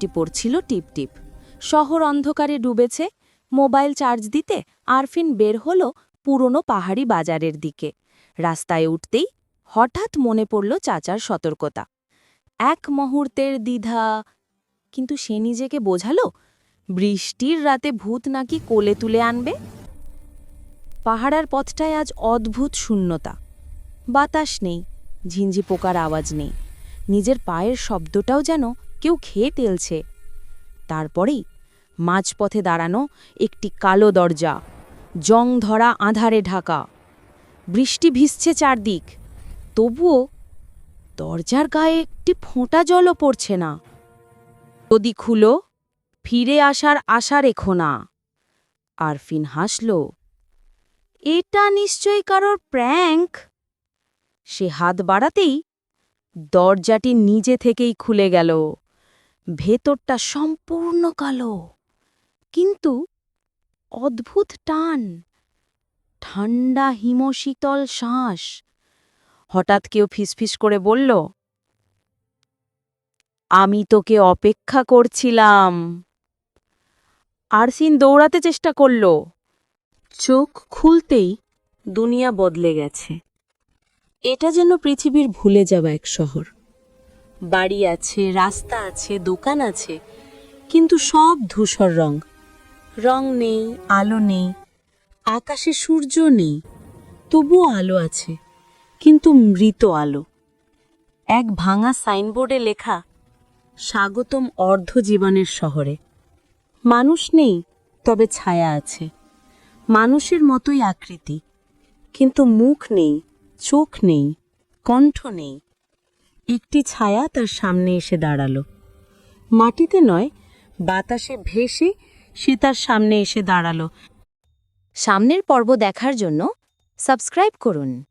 টি পড়ছিল টিপ টিপ। শহর অন্ধকারে ডুবেছে, মোবাইল চার্জ দিতে আরফিন বের হলো পুরনো পাহাড়ি বাজারের দিকে। রাস্তায় উঠতেই হঠাৎ মনে পড়ল চাচার সতর্কতা। এক মুহূর্তের দ্বিধা, কিন্তু সে নিজেকে বোঝালো, বৃষ্টির রাতে ভূত নাকি কোলে তুলে আনবে? পাহাড়ার পথটায় আজ অদ্ভুত শূন্যতা। বাতাস নেই ঝিঞ্ঝি পোকার আওয়াজ নেই। নিজের পায়ের শব্দটাও যেন কেউ খেয়ে তেলছে। তারপরেই মাঝপথে দাঁড়ানো একটি কালো দরজা, জং ধরা আধারে ঢাকা। বৃষ্টি ভিজছে চারদিক। তবুও দরজার গায়ে একটি ফোঁটা জলও পড়ছে না। যদি খুলো, ফিরে আসার আশা রেখো না। আরফিন হাসল, এটা নিশ্চয়ই কারোর প্র্যাঙ্ক? সে হাত বাড়াতেই দরজাটি নিজে থেকেই খুলে গেল। ভেতরটা সম্পূর্ণ কালো। কিন্তু অদ্ভুত টান, ঠান্ডা হিমশীতল শ্বাস। হঠাৎ কেউ ফিসফিস করে বলল, আমি তোকে অপেক্ষা করছিলাম। আরসিন দৌড়াতে চেষ্টা করল। চোখ খুলতেই দুনিয়া বদলে গেছে। এটা যেন পৃথিবীর ভুলে যাওয়া এক শহর। বাড়ি আছে, রাস্তা আছে, দোকান আছে, কিন্তু সব ধূসর রং। রং নেই, আলো নেই, আকাশে সূর্য নেই, তবুও আলো আছে, কিন্তু মৃত আলো। এক ভাঙা সাইনবোর্ডে লেখা, স্বাগতম অর্ধ জীবনের শহরে। মানুষ নেই, তবে ছায়া আছে। মানুষের মতোই আকৃতি, কিন্তু মুখ নেই, চোখ নেই, কণ্ঠ নেই। একটি ছায়া তার সামনে এসে দাঁড়াল। মাটিতে নয়, বাতাসে ভেসে সে তার সামনে এসে দাঁড়াল। সামনের পর্ব দেখার জন্য সাবস্ক্রাইব করুন।